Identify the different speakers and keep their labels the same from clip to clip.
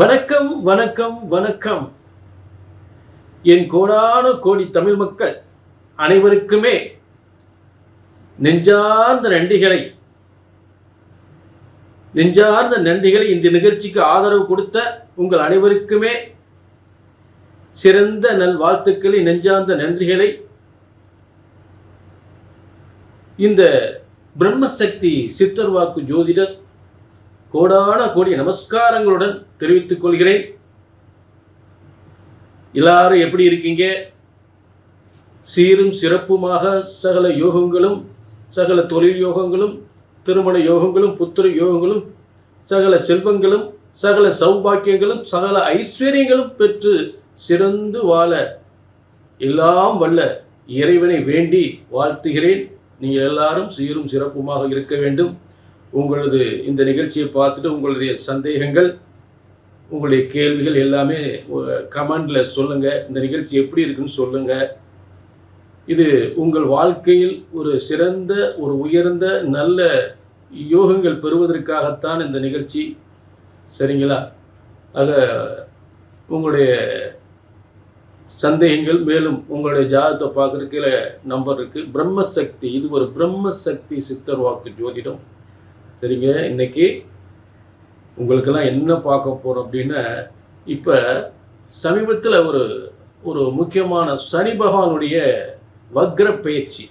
Speaker 1: வணக்கம் வணக்கம் வணக்கம். என் கோடான கோடி தமிழ் மக்கள் அனைவருக்குமே நெஞ்சார்ந்த நன்றிகளை நெஞ்சார்ந்த நன்றிகளை இந்த நிகழ்ச்சிக்கு ஆதரவு கொடுத்த உங்கள் அனைவருக்குமே சிறந்த நல் வாழ்த்துக்களை நெஞ்சார்ந்த நன்றிகளை. இந்த பிரம்மசக்தி சித்தர் வாக்கு ஜோதிடர் கோடான கோடி நமஸ்காரங்களுடன் தெரிவித்துக் கொள்கிறேன். எல்லாரும் எப்படி இருக்கீங்க? சீரும் சிறப்புமாக சகல யோகங்களும் சகல தொழில் யோகங்களும் திருமண யோகங்களும் புத்திர யோகங்களும் சகல செல்வங்களும் சகல சௌபாக்கியங்களும் சகல ஐஸ்வர்யங்களும் பெற்று சிறந்து வாழ எல்லாம் வல்ல இறைவனை வேண்டி வாழ்த்துகிறேன். நீங்கள் எல்லாரும் சீரும் சிறப்புமாக இருக்க வேண்டும். உங்களது இந்த நிகழ்ச்சியை பார்த்துட்டு உங்களுடைய சந்தேகங்கள் உங்களுடைய கேள்விகள் எல்லாமே கமெண்டில் சொல்லுங்கள் இந்த நிகழ்ச்சி எப்படி இருக்குன்னு சொல்லுங்கள் இது உங்கள் வாழ்க்கையில் ஒரு சிறந்த ஒரு உயர்ந்த நல்ல யோகங்கள் பெறுவதற்காகத்தான் இந்த நிகழ்ச்சி. சரிங்களா? ஆக உங்களுடைய சந்தேகங்கள் மேலும் உங்களுடைய ஜாதகத்தை பார்க்குறதுக்கு நம்பர் இருக்குது பிரம்மசக்தி இது ஒரு பிரம்மசக்தி சித்தர் வாக்கு ஜோதிடம். சரிங்க இன்னைக்கு உங்களுக்கெல்லாம் என்ன பார்க்க போகிறோம் அப்படின்னா இப்போ சமீபத்தில் ஒரு ஒரு முக்கியமான சனி பகவானுடைய வக்ர பயிற்சி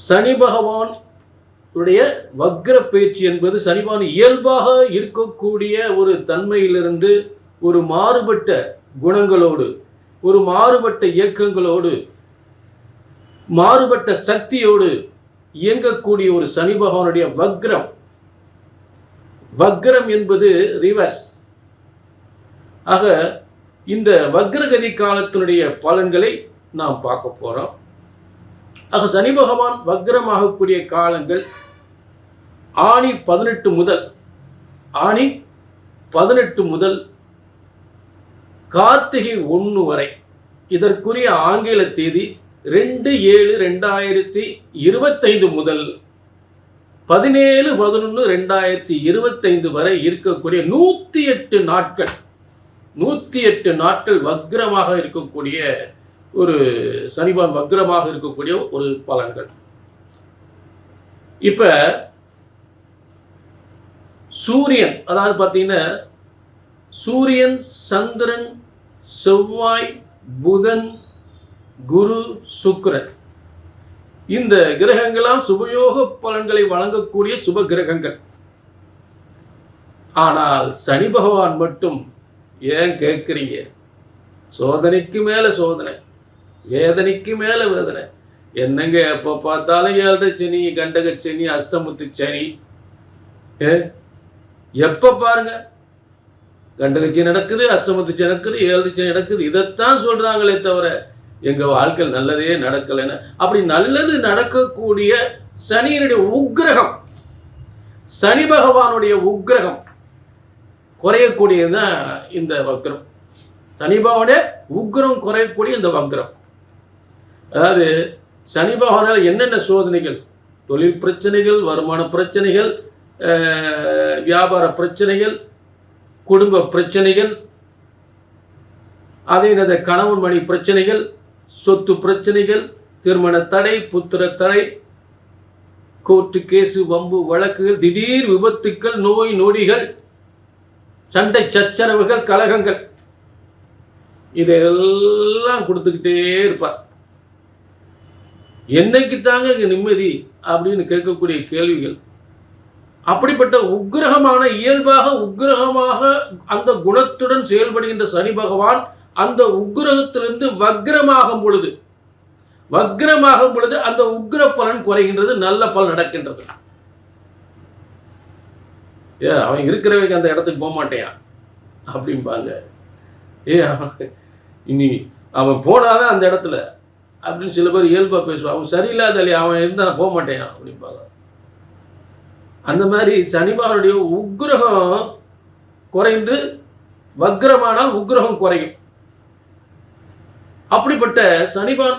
Speaker 1: சனி பகவான் உடைய வக்ர பயிற்சி என்பது சனி பகவான் இயல்பாக இருக்கக்கூடிய ஒரு தன்மையிலிருந்து ஒரு மாறுபட்ட குணங்களோடு ஒரு மாறுபட்ட இயக்கங்களோடு மாறுபட்ட சக்தியோடு இயங்கக்கூடிய ஒரு சனி பகவானுடைய வக்ரம். வக்ரம் என்பது ரிவர்ஸ் ஆக இந்த வக்ரகதி காலத்தினுடைய பலன்களை நாம் பார்க்க போகிறோம் ஆக சனி பகவான் வக்ரமாகக்கூடிய காலங்கள் ஆணி பதினெட்டு முதல் ஆணி பதினெட்டு முதல் கார்த்திகை ஒன்று வரை. இதற்குரிய ஆங்கில தேதி ரெண்டு ஏழு ரெண்டாயிரத்தி இருபத்தைந்து முதல் பதினேழு பதினொன்று ரெண்டாயிரத்தி இருபத்தைந்து வரை இருக்கக்கூடிய நூற்றி எட்டு நாட்கள் நூற்றி எட்டு நாட்கள் வக்ரமாக இருக்கக்கூடிய ஒரு சனிபான் வக்ரமாக இருக்கக்கூடிய ஒரு பலன்கள். இப்போ சூரியன் அதாவது பார்த்தீங்கன்னா சூரியன் சந்திரன் செவ்வாய் புதன் குரு சுக்ரன். இந்த கிரகங்களாம் சுபயோக பலன்களை வழங்கக்கூடிய சுப கிரகங்கள். ஆனால் சனி பகவான் மட்டும் ஏன் கேட்குறீங்க? சோதனைக்கு மேலே சோதனை வேதனைக்கு மேலே வேதனை. என்னங்க எப்போ பார்த்தாலும் ஏழரை சனி கண்டக சனி அஷ்டமுத்து சனி? ஏ? எப்போ பாருங்க? கண்டகச்சி நடக்குது அஷ்டமத்து நடக்குது ஏழு நடக்குது. இதைத்தான் சொல்கிறாங்களே தவிர எங்கள் வாழ்க்கை நல்லதே நடக்கலைன்னு. அப்படி நல்லது நடக்கக்கூடிய சனியினுடைய உக்ரகம் சனி பகவானுடைய உக்கிரகம் குறையக்கூடியது தான் இந்த வக்ரம். சனி பகவானுடைய உக்ரம் குறையக்கூடிய இந்த வக்ரம். அதாவது சனி பகவானால் என்னென்ன சோதனைகள்? தொழில் பிரச்சனைகள் வருமான பிரச்சனைகள் வியாபார பிரச்சனைகள் குடும்ப பிரச்சனைகள் அதே கணவன் மணி பிரச்சனைகள் சொத்து பிரச்சனைகள் திருமண தடை புத்திர தடை கோர்ட்டு கேஸு வம்பு வழக்குகள் திடீர் விபத்துக்கள் நோய் நொடிகள் சண்டை சச்சரவுகள் கலகங்கள். இதெல்லாம் கொடுத்துக்கிட்டே இருப்பார். என்னைக்கு தாங்க இங்கே நிம்மதி அப்படின்னு கேட்கக்கூடிய கேள்விகள். அப்படிப்பட்ட உக்கிரகமான இயல்பாக உக்கிரகமாக அந்த குணத்துடன் செயல்படுகின்ற சனி பகவான் அந்த உக்கிரகத்திலிருந்து வக்ரமாகும் பொழுது வக்ரமாகும் பொழுது அந்த உக்கிர பலன் குறைகின்றது நல்ல பலன் நடக்கின்றது. ஏ அவன் இருக்கிறவங்க அந்த இடத்துக்கு போக மாட்டேன். அப்படிம்பாங்க. ஏ இனி அவன் போனாதான் அந்த இடத்துல. அப்படின்னு சில பேர் இயல்பாக பேசுவான் அவன் சரியில்லாத அவன் இருந்தால் போக மாட்டேன் அப்படிம்பாங்க. அந்த மாதிரி சனிபானுடைய உக்ரகம் குறைந்து வக்ரமானால் உக்ரகம் குறையும். அப்படிப்பட்ட சனிபான்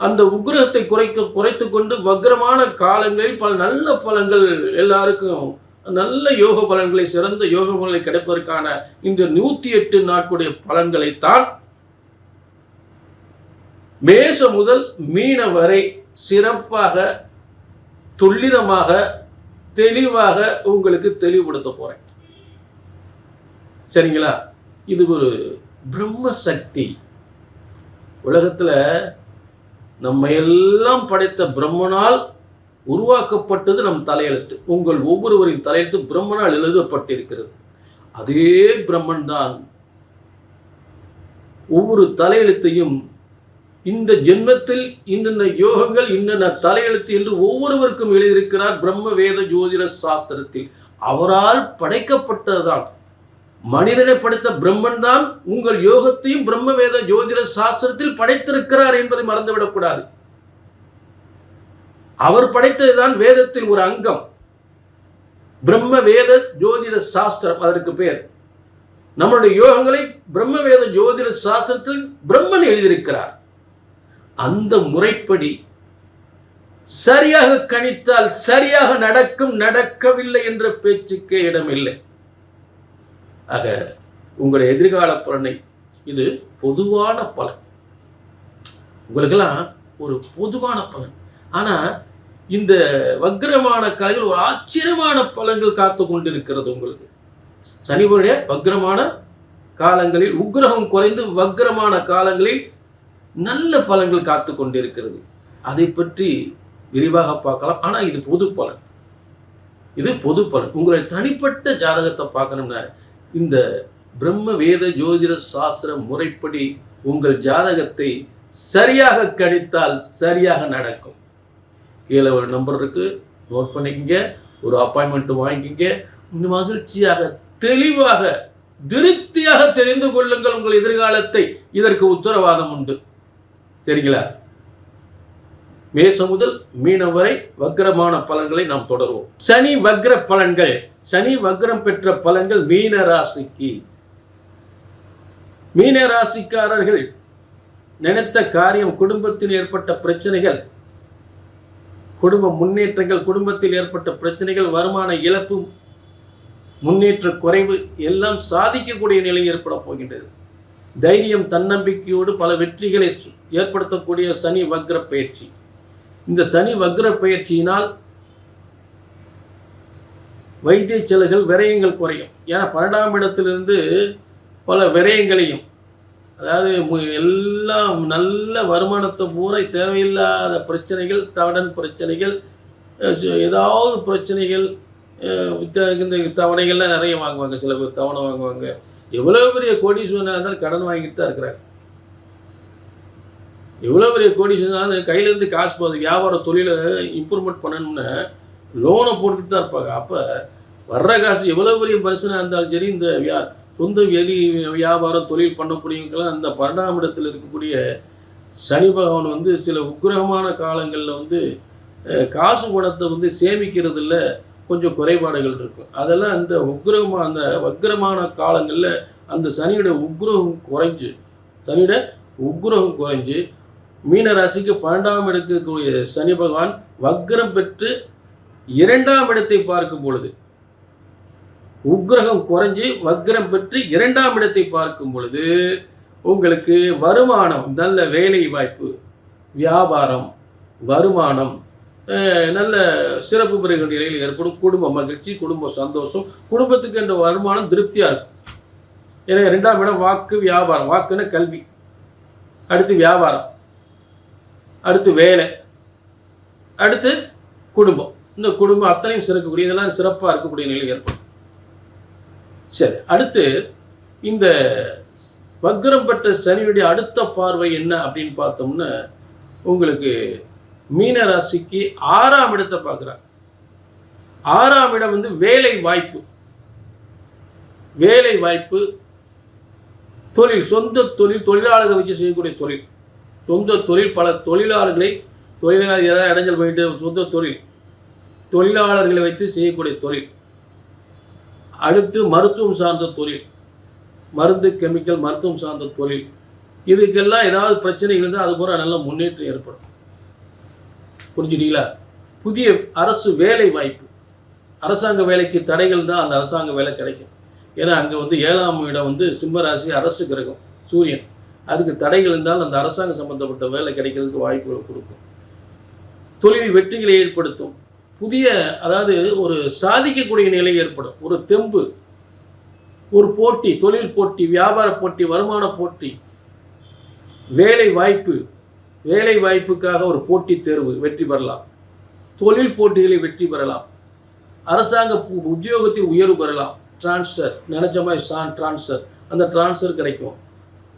Speaker 1: அந்த உக்கிரகத்தை குறைக்க குறைத்து கொண்டு வக்ரமான காலங்களில் பல நல்ல பலன்கள் எல்லாருக்கும் நல்ல யோக பலன்களை சிறந்த யோக பலன்களை கிடைப்பதற்கான இந்த நூத்தி எட்டு நாட்களுடைய பலன்களைத்தான் மேச முதல் மீன வரை சிறப்பாக துல்லிதமாக தெளிவாக உங்களுக்கு தெளிவுபடுத்த போறேன். சரிங்களா? இது ஒரு பிரம்ம சக்தி உலகத்தில் நம்ம எல்லாம் படைத்த பிரம்மனால் உருவாக்கப்பட்டது நம் தலையெழுத்து. உங்கள் ஒவ்வொருவரின் தலையெழுத்து பிரம்மனால் எழுதப்பட்டிருக்கிறது. அதே பிரம்மன் தான் ஒவ்வொரு தலையெழுத்தையும் இந்த ஜென்மத்தில் இன்னென்ன யோகங்கள் இன்னென்ன தலையெழுத்து என்று ஒவ்வொருவருக்கும் எழுதியிருக்கிறார் பிரம்ம வேத ஜோதிட சாஸ்திரத்தில். அவரால் படைக்கப்பட்டதுதான். மனிதனை படைத்த பிரம்மன் தான் உங்கள் யோகத்தையும் பிரம்ம வேத ஜோதிட சாஸ்திரத்தில் படைத்திருக்கிறார் என்பதை மறந்துவிடக்கூடாது அவர் படைத்ததுதான் வேதத்தில் ஒரு அங்கம். பிரம்ம வேத ஜோதிட சாஸ்திரம் அதற்கு பெயர் நம்மளுடைய யோகங்களை பிரம்ம வேத ஜோதிட சாஸ்திரத்தில் பிரம்மன் எழுதியிருக்கிறார். அந்த முறைப்படி சரியாக கணித்தால் சரியாக நடக்கும் நடக்கவில்லை என்ற பேச்சுக்கே இடமில்லை. ஆக உங்களுடைய எதிர்கால பலனை இது பொதுவான பலன். உங்களுக்கெல்லாம் ஒரு பொதுவான பலன். ஆனால் இந்த வக்ரமான கலைகள் ஒரு ஆச்சரியமான பலன்கள் காத்து கொண்டிருக்கிறது உங்களுக்கு. சனிவருடைய வக்ரமான காலங்களில் உக்ரகம் குறைந்து வக்ரமான காலங்களில் நல்ல பலன்கள் காத்து கொண்டிருக்கிறது. அதை பற்றி விரிவாக பார்க்கலாம். ஆனால் இது பொது பலன். இது பொது பலன். உங்களுடைய தனிப்பட்ட ஜாதகத்தை பார்க்கணும்னா இந்த பிரம்ம வேத ஜோதிட சாஸ்திர முறைப்படி உங்கள் ஜாதகத்தை சரியாக கணித்தால் சரியாக நடக்கும். கீழே ஒரு நம்பர் இருக்கு. நோட் பண்ணிக்கங்க. ஒரு அப்பாயின்மெண்ட் வாங்கிக்கங்க. இந்த மகிழ்ச்சியாக தெளிவாக திருப்தியாக தெரிந்து கொள்ளுங்கள் உங்கள் எதிர்காலத்தை. இதற்கு உத்தரவாதம் உண்டு. சரிங்களா? மேசம் முதல் மீனம் வரை வக்ரமான பலன்களை நாம் தொடர்வோம். சனி வக்ர பலன்கள் சனி வக்ரம் பெற்ற பலன்கள் மீன ராசிக்கு. மீன ராசிக்காரர்கள் நினைத்த காரியம் குடும்பத்தில் ஏற்பட்ட பிரச்சனைகள் குடும்ப முன்னேற்றங்கள் குடும்பத்தில் ஏற்பட்ட பிரச்சனைகள் வருமான இழப்பு முன்னேற்ற குறைவு எல்லாம் சாதிக்கக்கூடிய நிலை ஏற்பட போகின்றது. தைரியம் தன்னம்பிக்கையோடு பல வெற்றிகளை ஏற்படுத்தக்கூடிய சனி வக்ர பயிற்சி. இந்த சனி வக்ர பயிற்சியினால் வைத்திய செலவுகள் விரயங்கள் குறையும். ஏன்னா பன்னெண்டாம் இடத்திலிருந்து பல விரயங்களையும் அதாவது எல்லாம் நல்ல வருமானத்தை பூரை தேவையில்லாத பிரச்சனைகள் தவடன் பிரச்சனைகள் ஏதாவது பிரச்சனைகள் இந்த- இந்த தவணைகள்லாம் நிறைய வாங்குவாங்க சில பேர் தவணை வாங்குவாங்க. எவ்வளோ பெரிய கோடீஸ்வரனாக இருந்தாலும் கடன் வாங்கிட்டு தான் இருக்கிறாங்க எவ்வளோ பெரிய கோடீஸ்வரனாக கையிலேருந்து காசு போகுது. வியாபார தொழிலை இம்ப்ரூவ்மெண்ட் பண்ணணும்னு லோனை போட்டுட்டு தான் இருப்பாங்க. அப்போ வர்ற காசு எவ்வளோ பெரிய பரிசனாக இருந்தாலும் சரி இந்த வியா சொந்த வெளி வியாபாரம் தொழில் பண்ணக்கூடியவங்களாம் அந்த பன்னெண்டாம் இடத்தில் இருக்கக்கூடிய சனி பகவான் வந்து சில உக்கிரகமான காலங்களில் வந்து காசு பணத்தை வந்து சேமிக்கிறதுல கொஞ்சம் குறைபாடுகள் இருக்கும். அதெல்லாம் அந்த உக்கிரகமான அந்த வக்கிரமான காலங்களில் அந்த சனியோட உக்ரகம் குறைஞ்சு சனியோட உக்ரகம் குறைஞ்சு மீன ராசிக்கு பன்னெண்டாம் இடத்துக்கூடிய சனி பகவான் வக்ரம் பெற்று இரண்டாம் இடத்தை பார்க்கும் பொழுது உக்கிரகம் குறைஞ்சு வக்ரம் பெற்று இரண்டாம் இடத்தை பார்க்கும் பொழுது உங்களுக்கு வருமானம் நல்ல வேலை வாய்ப்பு வியாபாரம் வருமானம் நல்ல சிறப்பு பெறுகிற நிலையில் ஏற்படும். குடும்ப மகிழ்ச்சி குடும்ப சந்தோஷம் குடும்பத்துக்கு என்ற வருமானம் திருப்தியாக இருக்கும். ஏன்னா ரெண்டாம் இடம் வாக்கு வியாபாரம். வாக்குன்னா கல்வி. அடுத்து வியாபாரம். அடுத்து வேலை அடுத்து குடும்பம். இந்த குடும்பம் அத்தனையும் சிறக்கக்கூடிய இதெல்லாம் சிறப்பாக இருக்கக்கூடிய நிலை ஏற்படும். சரி அடுத்து இந்த வக்ரம் பெற்ற சனியுடைய அடுத்த பார்வை என்ன அப்படின்னு பார்த்தோம்னா உங்களுக்கு மீன ராசிக்கு ஆறாம் இடத்தை பார்க்குறாங்க ஆறாம் இடம் வந்து வேலை வாய்ப்பு. வேலை வாய்ப்பு தொழில் சொந்த தொழில் தொழிலாளர்கள் வச்சு செய்யக்கூடிய தொழில். சொந்த தொழில் பல தொழிலாளர்களை தொழிலாளர் ஏதாவது இடைஞ்சல் பண்ணிட்டு சொந்த தொழில் தொழிலாளர்களை வைத்து செய்யக்கூடிய தொழில். அடுத்து மருத்துவம் சார்ந்த தொழில் மருந்து கெமிக்கல் மருத்துவம் சார்ந்த தொழில். இதுக்கெல்லாம் ஏதாவது பிரச்சனைகள் இருந்தால் அது பூரா நல்ல முன்னேற்றம் ஏற்படும். புரிஞ்சுட்டீங்களா? புதிய அரசு வேலை வாய்ப்பு. அரசாங்க வேலைக்கு தடைகள் தான் அந்த அரசாங்க வேலை கிடைக்கும். ஏன்னா அங்கே வந்து ஏழாம் இடம் வந்து சிம்மராசி அரசு கிரகம் சூரியன். அதுக்கு தடைகள் இருந்தால் அந்த அரசாங்கம் சம்பந்தப்பட்ட வேலை கிடைக்கிறதுக்கு வாய்ப்புகளை கொடுக்கும். தொழில் வெற்றிகளை ஏற்படுத்தும். புதிய அதாவது ஒரு சாதிக்கக்கூடிய நிலை ஏற்படும். ஒரு தெம்பு ஒரு போட்டி தொழில் போட்டி வியாபார போட்டி வருமான போட்டி வேலை வாய்ப்பு வேலை வாய்ப்புக்காக ஒரு போட்டி தேர்வு வெற்றி பெறலாம். தொழில் போட்டிகளை வெற்றி பெறலாம். அரசாங்க உத்தியோகத்தில் உயர்வு பெறலாம். டிரான்ஸ்ஃபர் நினச்ச மாதிரி சான் டிரான்ஸ்ஃபர் அந்த டிரான்ஸ்ஃபர் கிடைக்கும்.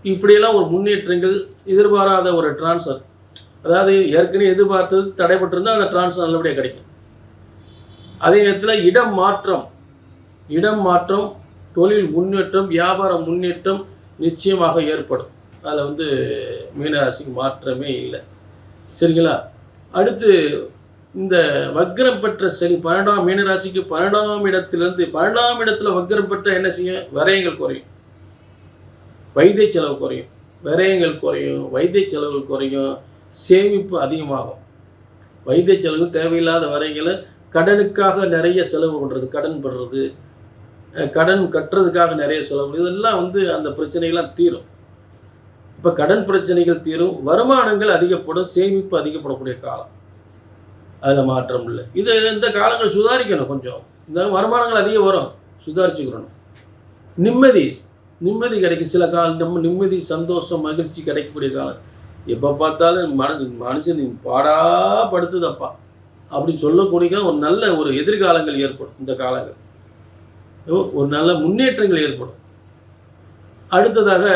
Speaker 1: இப்படியெல்லாம் ஒரு முன்னேற்றங்கள் எதிர்பாராத ஒரு டிரான்ஸ்ஃபர் அதாவது ஏற்கனவே எதிர்பார்த்தது தடைப்பட்டிருந்தால் அந்த டிரான்ஸ்ஃபர் நல்லபடியாக கிடைக்கும். அதே நேரத்தில் இடம் மாற்றம். இடம் மாற்றம் தொழில் முன்னேற்றம் வியாபார முன்னேற்றம் நிச்சயமாக ஏற்படும். அதில் வந்து மீனராசிக்கு மாற்றமே இல்லை. சரிங்களா? அடுத்து இந்த வக்ரம் பெற்ற சனி பன்னெண்டாம் மீனராசிக்கு பன்னெண்டாம் இடத்திலிருந்து பன்னெண்டாம் இடத்துல வக்ரம் பெற்ற என்ன செய்யும்? விரயங்கள் குறையும். வைத்திய செலவு குறையும் விரயங்கள் குறையும் வைத்திய செலவுகள் குறையும் சேமிப்பு அதிகமாகும். வைத்திய செலவு தேவையில்லாத வரைகளை கடனுக்காக நிறைய செலவு பண்ணுறது கடன் படுறது கடன் கட்டுறதுக்காக நிறைய செலவு இதெல்லாம் வந்து அந்த பிரச்சனைகள்லாம் தீரும். இப்போ கடன் பிரச்சனைகள் தீரும் வருமானங்கள் அதிகப்படும் சேமிப்பு அதிகப்படக்கூடிய காலம். அதில் மாற்றம் இல்லை. இது இந்த காலங்கள் சுதாரிக்கணும் கொஞ்சம். இந்த வருமானங்கள் அதிகம் வரும் சுதாரிச்சுக்கிறணும் நிம்மதி நிம்மதி கிடைக்கும். சில காலம் நம்ம நிம்மதி சந்தோஷம் மகிழ்ச்சி கிடைக்கக்கூடிய காலம். எப்போ பார்த்தாலும் மனசு மனுஷன் பாடா படுத்துதப்பா. அப்படி சொல்லக்கூடிய ஒரு நல்ல ஒரு எதிர்காலங்கள் ஏற்படும் இந்த காலங்கள். ஓ, ஒரு நல்ல முன்னேற்றங்கள் ஏற்படும். அடுத்ததாக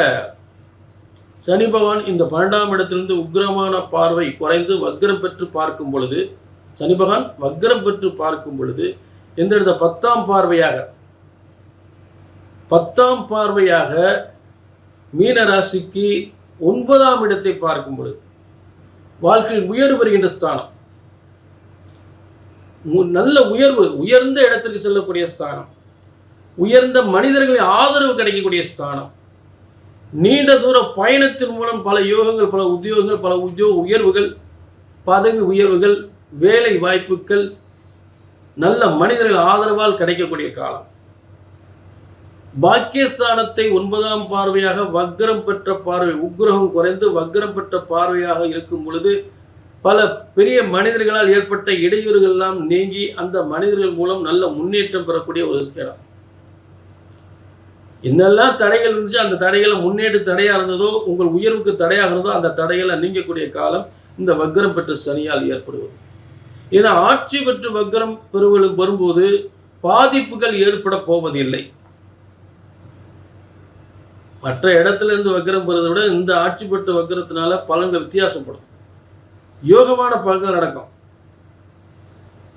Speaker 1: சனி பகவான் இந்த பன்னெண்டாம் இடத்திலிருந்து உக்கிரமான பார்வை குறைந்து வக்ரம் பெற்று பார்க்கும் பொழுது சனி பகவான் வக்ரம் பெற்று பார்க்கும் பொழுது எந்த இடத்த பத்தாம் பார்வையாக பத்தாம் பார்வையாக மீன ராசிக்கு ஒன்பதாம் இடத்தை பார்க்கும் பொழுது வாழ்க்கையில் உயர்வு வருகின்ற ஸ்தானம். மு- நல்ல உயர்வு உயர்ந்த இடத்திற்கு செல்லக்கூடிய ஸ்தானம். உயர்ந்த மனிதர்களின் ஆதரவு கிடைக்கக்கூடிய ஸ்தானம். நீண்ட தூர பயணத்தின் மூலம் பல யோகங்கள் பல உத்தியோகங்கள் பல உத்தியோக உயர்வுகள் பதவி உயர்வுகள் வேலை வாய்ப்புகள் நல்ல மனிதர்கள் ஆதரவால் கிடைக்கக்கூடிய காலம். பாக்கியஸ்தானத்தை ஒன்பதாம் பார்வையாக வக்ரம் பெற்ற பார்வை உக்ரகம் குறைந்து வக்ரம் பெற்ற பார்வையாக இருக்கும் பொழுது பல பெரிய மனிதர்களால் ஏற்பட்ட இடையூறுகள் எல்லாம் நீங்கி அந்த மனிதர்கள் மூலம் நல்ல முன்னேற்றம் பெறக்கூடிய ஒரு இடம் என்னெல்லாம் தடைகள் இருந்துச்சு அந்த தடைகளை முன்னேற்ற தடையாக இருந்ததோ உங்கள் உயர்வுக்கு தடையாக இருந்ததோ அந்த தடைகளை நீங்கக்கூடிய காலம் இந்த வக்ரம் பெற்ற சனியால் ஏற்படுவது. ஏன்னா ஆட்சி பெற்று வக்ரம் பெறுவது வரும்போது பாதிப்புகள் ஏற்பட போவதில்லை. மற்ற இடத்துல இருந்து வக்ரம் பெறுவதை விட இந்த ஆட்சி பெற்ற வக்ரத்தினால பலன்கள் வித்தியாசப்படும். யோகமான பலன்கள் நடக்கும்.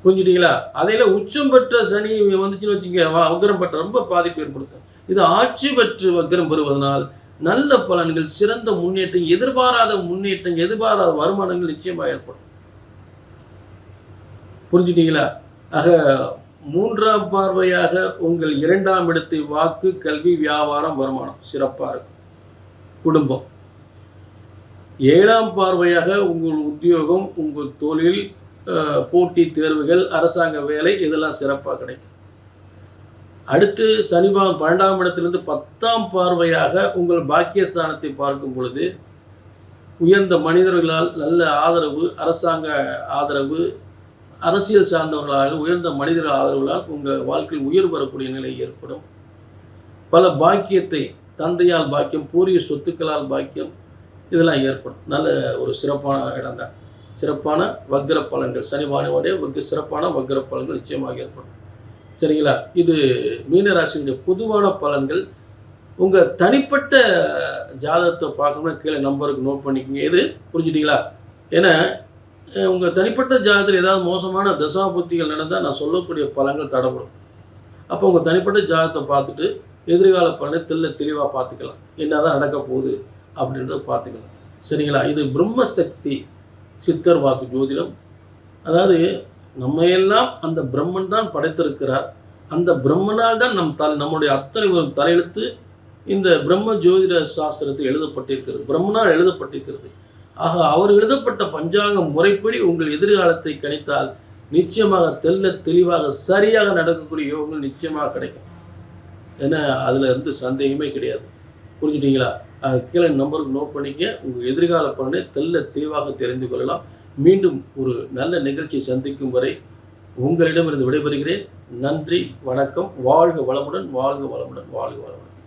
Speaker 1: புரிஞ்சுட்டீங்களா? அதையில உச்சம் பெற்ற சனி வந்துச்சுன்னு வச்சுங்க வா- வக்ரம் பெற்ற ரொம்ப பாதிப்பு ஏற்படுத்தும். இது ஆட்சி பெற்று வக்கரம் பெறுவதனால் நல்ல பலன்கள் சிறந்த முன்னேற்றம் எதிர்பாராத முன்னேற்றம் எதிர்பாராத வருமானங்கள் நிச்சயமாக ஏற்படும். புரிஞ்சுட்டீங்களா? ஆக மூன்றாம் பார்வையாக உங்கள் இரண்டாம் இடத்தை வாக்கு கல்வி வியாபாரம் வருமானம். சிறப்பாக இருக்கும். குடும்பம். ஏழாம் பார்வையாக உங்கள் உத்தியோகம் உங்கள் தொழில் போட்டி தேர்வுகள் அரசாங்க வேலை இதெல்லாம் சிறப்பாக கிடைக்கும். அடுத்து சனிபாகம் பன்னெண்டாம் இடத்திலிருந்து பத்தாம் பார்வையாக உங்கள் பாக்கியஸ்தானத்தை பார்க்கும் பொழுது உயர்ந்த மனிதர்களால் நல்ல ஆதரவு அரசாங்க ஆதரவு அரசியல் சார்ந்தவர்களால் உயர்ந்த மனிதர்கள் ஆதரவுகளால் உங்கள் வாழ்க்கையில் உயர் வரக்கூடிய நிலை ஏற்படும். பல பாக்கியத்தை தந்தையால் பாக்கியம் பூரிய சொத்துக்களால் பாக்கியம் இதெல்லாம் ஏற்படும். நல்ல ஒரு சிறப்பான இடம் தான் சிறப்பான வக்ர பலன்கள் சனிவானுடைய வக்கு சிறப்பான வக்ர பலன்கள் நிச்சயமாக ஏற்படும். சரிங்களா? இது மீனராசியுடைய பொதுவான பலன்கள். உங்கள் தனிப்பட்ட ஜாதகத்தை பார்க்கணும்னா கீழே நம்பருக்கு நோட் பண்ணிக்கோங்க. இது புரிஞ்சுட்டீங்களா? ஏன்னா உங்கள் தனிப்பட்ட ஜாதகத்தில் ஏதாவது மோசமான தசாபுத்திகள் நடந்தால் நான் சொல்லக்கூடிய பலங்கள் தடப்படும் அப்போ உங்கள் தனிப்பட்ட ஜாதகத்தை பார்த்துட்டு எதிர்கால பலனை தெல்ல தெளிவாக பார்த்துக்கலாம். என்னதான் நடக்க போகுது அப்படின்றத பார்த்துக்கலாம். சரிங்களா? இது பிரம்மசக்தி சித்தர் வாக்கு ஜோதிடம். அதாவது நம்ம எல்லாம் அந்த பிரம்மன் தான் படைத்திருக்கிறார். அந்த பிரம்மனால் தான் நம் தல் நம்முடைய அத்தனை ஒரு தலையெழுத்து இந்த பிரம்ம ஜோதிட சாஸ்திரத்தில் எழுதப்பட்டிருக்கிறது. பிரம்மனால் எழுதப்பட்டிருக்கிறது. ஆக அவர் எழுதப்பட்ட பஞ்சாங்க முறைப்படி உங்கள் எதிர்காலத்தை கணித்தால் நிச்சயமாக தெல்ல தெளிவாக சரியாக நடக்கக்கூடிய யோகங்கள் நிச்சயமாக கிடைக்கும். ஏன்னா அதில் இருந்து சந்தேகமே கிடையாது. புரிஞ்சுட்டீங்களா? கீழே நம்பருக்கு நோட் பண்ணிக்க. உங்கள் எதிர்கால பலனை தெல்ல தெளிவாக தெரிந்து கொள்ளலாம். மீண்டும் ஒரு நல்ல நிகழ்ச்சி சந்திக்கும் வரை உங்களிடமிருந்து விடைபெறுகிறேன். நன்றி வணக்கம். வாழ்க வளமுடன் வாழ்க வளமுடன் வாழ்க வளமுடன்.